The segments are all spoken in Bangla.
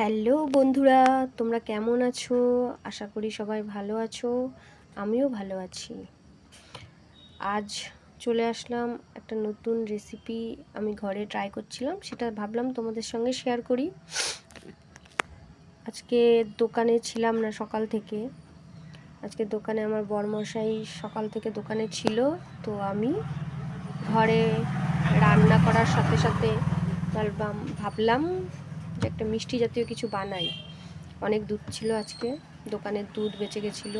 হ্যালো বন্ধুরা, তোমরা কেমন আছো? আশা করি সবাই ভালো আছো, আমিও ভালো আছি। আজ চলে আসলাম একটা নতুন রেসিপি আমি ঘরে ট্রাই করছিলাম, সেটা ভাবলাম তোমাদের সঙ্গে শেয়ার করি। আজকে দোকানে ছিলাম না সকাল থেকে। আজকে দোকানে আমার বরমশাই সকাল থেকে দোকানে ছিল, তো আমি ঘরে রান্না করার সাথে সাথে ভাবলাম একটা মিষ্টি জাতীয় কিছু বানাই। অনেক দুধ ছিল আজকে, দোকানের দুধ বেঁচে গেছিল।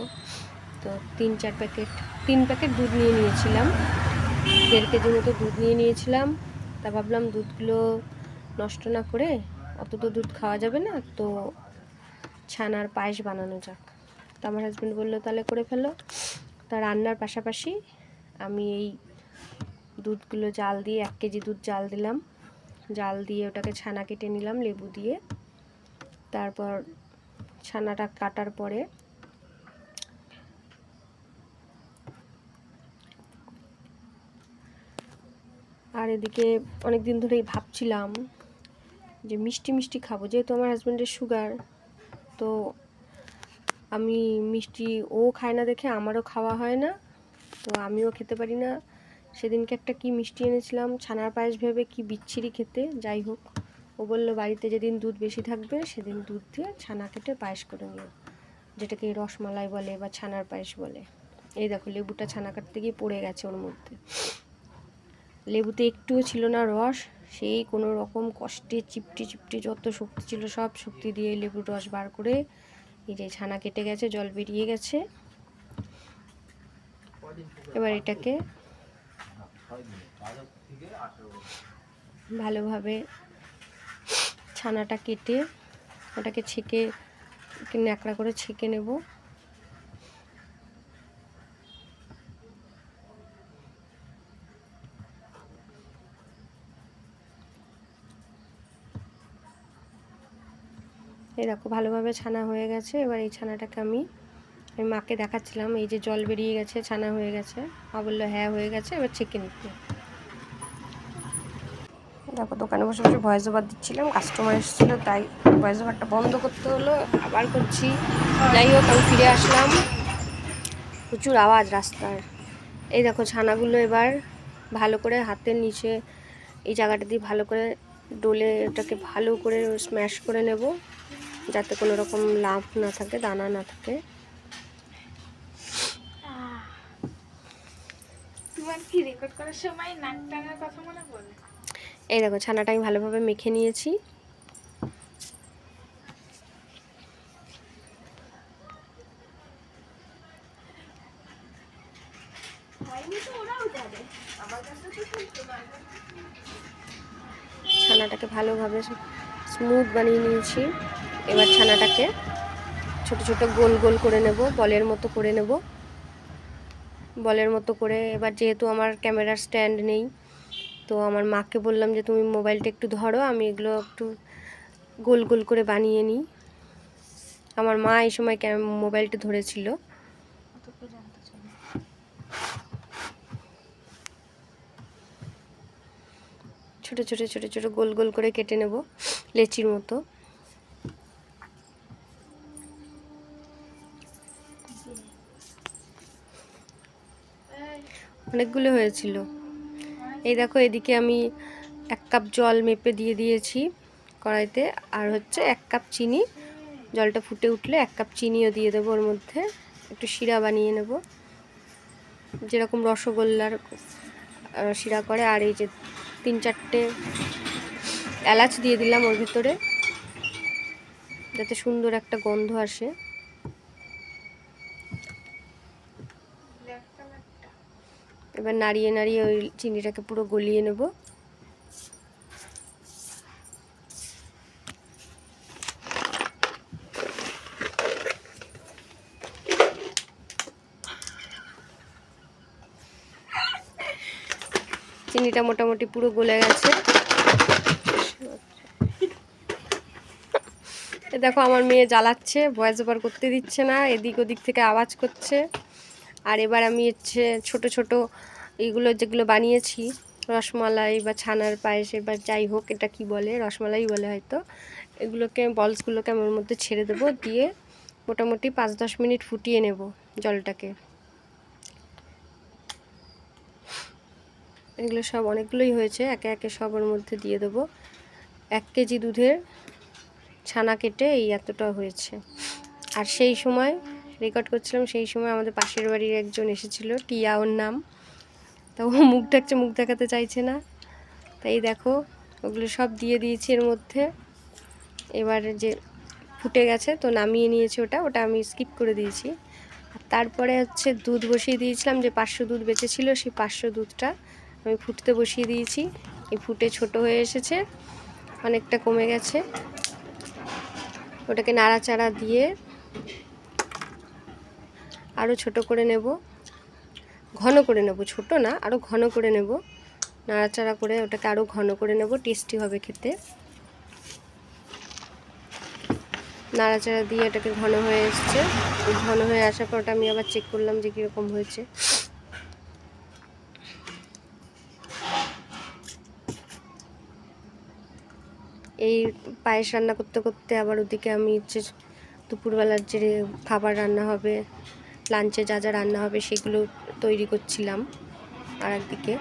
তো তিন, চার প্যাকেট, তিন প্যাকেট দুধ নিয়ে নিয়েছিলাম। দেড় কেজি মতো দুধ নিয়ে নিয়েছিলাম। তা ভাবলাম দুধগুলো নষ্ট না করে অত তো দুধ খাওয়া যাবে না, তো ছানার পায়েস বানানো যাক। তো আমার হাজব্যান্ড বলল, তাহলে করে ফেলো। তা রান্নার পাশাপাশি আমি এই দুধগুলো জাল দিয়ে, এক কেজি দুধ জাল দিলাম। জাল দিয়ে ওটাকে ছানা কেটে নিলাম, লেবু দিয়ে। তারপর ছানাটা কাটার পরে আর এদিকে অনেক দিন ধরেই ভাবছিলাম যে মিষ্টি মিষ্টি খাব, যেহেতু আমার হাজব্যান্ডের সুগার তো আমি মিষ্টি ও খায় না দেখে আমারও খাওয়া হয় না, তো আমিও খেতে পারি না। সেদিনকে একটা কি মিষ্টি এনেছিলাম, ছানার পায়েস ভেবে কি বিচ্ছিরি খেতে, যাই হোক। ও বলল, বাড়িতে যেদিন দুধ বেশি থাকবে, সেদিন দুধ দিয়ে ছানা কেটে পায়েস করে নিও। যেটাকে রসমালাই বলে বা ছানার পায়েস বলে। এই দেখো, লেবুটা ছানা কাটতে গিয়ে পড়ে গেছে ওর মধ্যে। লেবুতে একটুও ছিল না রস, সেই কোনো রকম কষ্টে চিপটি চিপটি যত শক্তি ছিল, সব শক্তি দিয়ে লেবুর রস বার করে এই যে ছানা কেটে গেছে, জল বেরিয়ে গেছে। এবার এটাকে ভালোভাবে ছানাটা কেটে ওটাকে ছেঁকে ন্যাকড়া করে ছেঁকে নেব। এই দেখো, ভালোভাবে ছানা হয়ে গেছে। এবার এই ছানাটাকে আমি আমি মাকে দেখাচ্ছিলাম, এই যে জল বেরিয়ে গেছে, ছানা হয়ে গেছে। মা বলল হ্যাঁ হয়ে গেছে, এবার ছেঁকে নিতে। দেখো, দোকানে বসে বসে ভয়েস ওভার দিচ্ছিলাম কাস্টমার এসেছিল, তাই ভয়েস ওভারটা বন্ধ করতে হলো, আবার করছি। যাই হোক, আমি ফিরে আসলাম। প্রচুর আওয়াজ রাস্তার। এই দেখো, ছানাগুলো এবার ভালো করে হাতের নিচে, এই জায়গাটা দিয়ে ভালো করে ডোলে ওটাকে ভালো করে স্ম্যাশ করে নেব, যাতে কোনো রকম লাভ না থাকে, দানা না থাকে। তোমার কি রেকর্ড করার সময় নাক টানার কথা মনে পড়ে? এই দেখো ছানাটা আমি ভালোভাবে মেখে নিয়েছি। ছানাটাকে ভালোভাবে স্মুথ বানিয়ে নিয়েছি। এবার ছানাটাকে ছোট ছোট গোল গোল করে নেব বলের মতো করে নেব। বলের মতো করে। এবার যেহেতু আমার ক্যামেরার স্ট্যান্ড নেই, তো আমার মাকে বললাম যে, তুমি মোবাইলটা একটু ধরো, আমি এগুলো একটু গোল গোল করে বানিয়ে নিই। আমার মা এই সময় মোবাইলটা ধরেছিল। ছোট ছোট ছোট ছোট গোল গোল করে কেটে নেব লেচির মতো। অনেকগুলো হয়েছিল। এই দেখো, এদিকে আমি এক কাপ জল মেপে দিয়ে দিয়েছি কড়াইতে, আর হচ্ছে এক কাপ চিনি। জলটা ফুটে উঠলে এক কাপ চিনিও দিয়ে দেবো ওর মধ্যে। একটু শিরা বানিয়ে নেব। যেরকম রসগোল্লার শিরা করে, আর এই যে তিন চারটে এলাচ দিয়ে দিলাম ওর ভিতরে, যাতে সুন্দর একটা গন্ধ আসে। এবার নাড়িয়ে নাড়িয়ে ওই চিনিটাকে পুরো গলিয়ে নেব। চিনিটা মোটামুটি পুরো গলে গেছে। দেখো আমার মেয়ে জ্বালাচ্ছে ভয়েস ওভার করতে দিচ্ছে না, এদিক ওদিক থেকে আওয়াজ করছে। আর এবার আমি হচ্ছে ছোট ছোট এইগুলো যেগুলো বানিয়েছি, রসমালাই বা ছানার পায়েসের বা যাই হোক, এটা কি বলে, রসমালাই বলে হয়তো। এগুলোকে, বলসগুলোকে আমি ওর মধ্যে ছেড়ে দেবো, দিয়ে মোটামুটি পাঁচ, দশ মিনিট ফুটিয়ে নেব জলটাকে। এগুলো সব অনেকগুলোই হয়েছে, একে একে সব ওর মধ্যে দিয়ে দেবো। এক কেজি দুধের ছানা কেটে এই এতটা হয়েছে। আর সেই সময় রেকর্ড করছিলাম, সেই সময় আমাদের পাশের বাড়ির একজন এসেছিল টিয়া ওর নাম। তো ও মুখ ডাকছে মুখ দেখাতে চাইছে না। তাই দেখো, ওগুলো সব দিয়ে দিয়েছি এর মধ্যে। এবার যে ফুটে গেছে, তো নামিয়ে নিয়েছি ওটা ওটা আমি স্কিপ করে দিয়েছি। তারপরে হচ্ছে দুধ বসিয়ে দিয়েছিলাম, যে পাঁচশো দুধ বেঁচেছিল সেই পাঁচশো দুধটা আমি ফুটতে বসিয়ে দিয়েছি। এই ফুটে ছোট হয়ে এসেছে, অনেকটা কমে গেছে। ওটাকে নাড়াচাড়া দিয়ে আরও ছোট করে নেব। ঘন করে নেব, ছোট না আরও ঘন করে নেব। নাড়াচাড়া করে ওটাকে আরও ঘন করে নেব টেস্টি হবে খেতে। নাড়াচাড়া দিয়ে এটাকে ঘন হয়ে এসছে। ঘন হয়ে আসার পর ওটা আমি আবার চেক করলাম যে কীরকম হয়েছে। এই পায়েস রান্না করতে করতে আবার ওদিকে আমি হচ্ছে দুপুরবেলার যে খাবার রান্না হবে লাঞ্চে যা যা রান্না হবে সেগুলো তৈরি করছিলাম আর একদিকে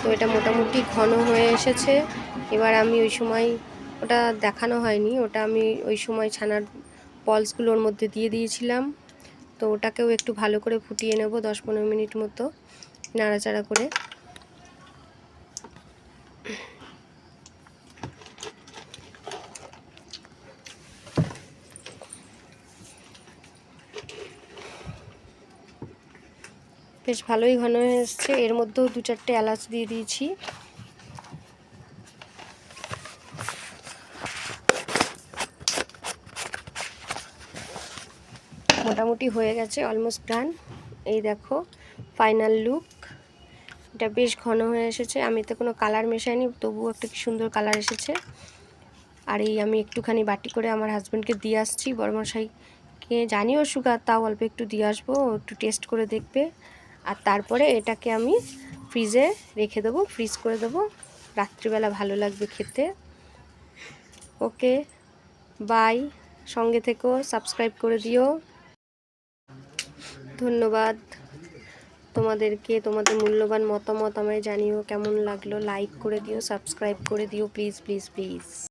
তো এটা মোটামুটি ঘন হয়ে এসেছে। এবার আমি ওই সময় ওটা দেখানো হয়নি, ওটা আমি ওই সময় ছানার বলসগুলোর মধ্যে দিয়ে দিয়েছিলাম। তো ওটাকেও একটু ভালো করে ফুটিয়ে নেব দশ পনেরো মিনিট মতো, নাড়াচাড়া করে। বেশ ভালোই ঘন হয়ে এসছে। এর মধ্যেও দু চারটে এলাচ দিয়ে দিয়েছি। মোটামুটি হয়ে গেছে অলমোস্ট ডান এই দেখো ফাইনাল লুক এটা বেশ ঘন হয়ে এসেছে। আমি তো কোনো কালার মেশাইনি, তবুও একটা কি সুন্দর কালার এসেছে। আর এই আমি একটুখানি বাটি করে আমার হাজব্যান্ডকে দিয়ে আসছি। বড়মশাইকে জানিও সুগার তাও অল্প একটু দিয়ে আসব, একটু টেস্ট করে দেখবে। আর তারপরে এটাকে আমি ফ্রিজে রেখে দেবো, ফ্রিজ করে দেবো। রাত্রিবেলা ভালো লাগবে খেতে। Okay, bye. সঙ্গে থেকো, সাবস্ক্রাইব করে দিও। ধন্যবাদ। তোমাদেরকে, তোমাদের মূল্যবান মতামত আমায় জানিও, কেমন লাগল? লাইক করে দিও, সাবস্ক্রাইব করে দিও, প্লিজ প্লিজ প্লিজ।